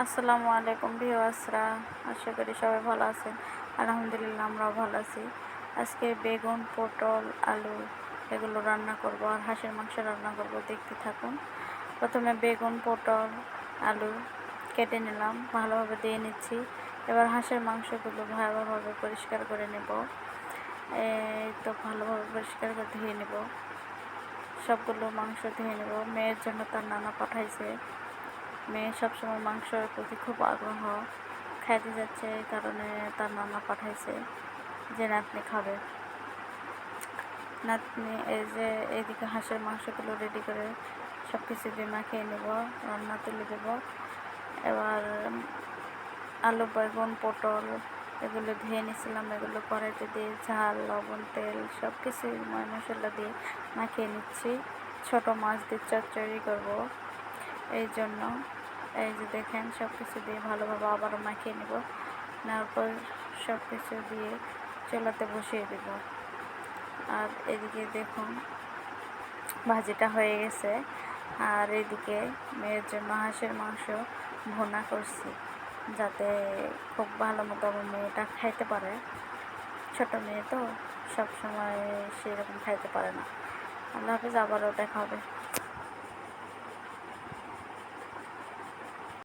আসসালামু আলাইকুম ভিওয়াসরা আশা করি সবাই ভালো আছেন। আলহামদুলিল্লাহ আমরাও ভালো আছি। আজকে বেগুন, পটল, আলু এগুলো রান্না করব আর হাঁসের মাংস রান্না করব, দেখতে থাকুন। প্রথমে বেগুন, পটল, আলু কেটে নিলাম, ভালোভাবে দিয়ে নিচ্ছি। এবার হাঁসের মাংসগুলো ভালোভাবে পরিষ্কার করে নেব। তো ভালোভাবে পরিষ্কার করে ধুয়ে নেব। সবগুলো মাংস ধুয়ে নেব। মেয়ের জন্য তার নানা পাঠাইছে। মেয়ে সবসময় মাংসের প্রতি খুব আগ্রহ খাইতে যাচ্ছে, এই কারণে তার নানা পাঠাইছে যে, নাতনি খাবে। নাতনি এই যে এইদিকে হাঁসের মাংসগুলো রেডি করে সব কিছু দিয়ে মাখিয়ে নেব, রান্না তুলে দেব। এবার আলু, বেগুন, পটল এগুলো ধুয়ে নিয়েছিলাম। এগুলো কড়াইতে দিয়ে ঝাল, লবণ, তেল সব কিছু ময় মশলা দিয়ে মাখিয়ে নিচ্ছি। ছোট মাছ দিয়ে চচ্চড়ি করব। এই জন্য, এই যে দেখেন সব কিছু দিয়ে ভালোভাবে আবারও মাখিয়ে নেব। নেওয়ার পর সব কিছু দিয়ে চুলাতে বসিয়ে দেব। আর এদিকে দেখুন, ভাজিটা হয়ে গেছে। আর এদিকে মেয়ের জন্য হাঁসের মাংস ভুনা করছি, যাতে খুব ভালো মতো আমার মেয়েটা খাইতে পারে। ছোটো মেয়ে তো সব সময় সেরকম খাইতে পারে না। আল্লাহ হাফিজ, আবারও দেখা হবে।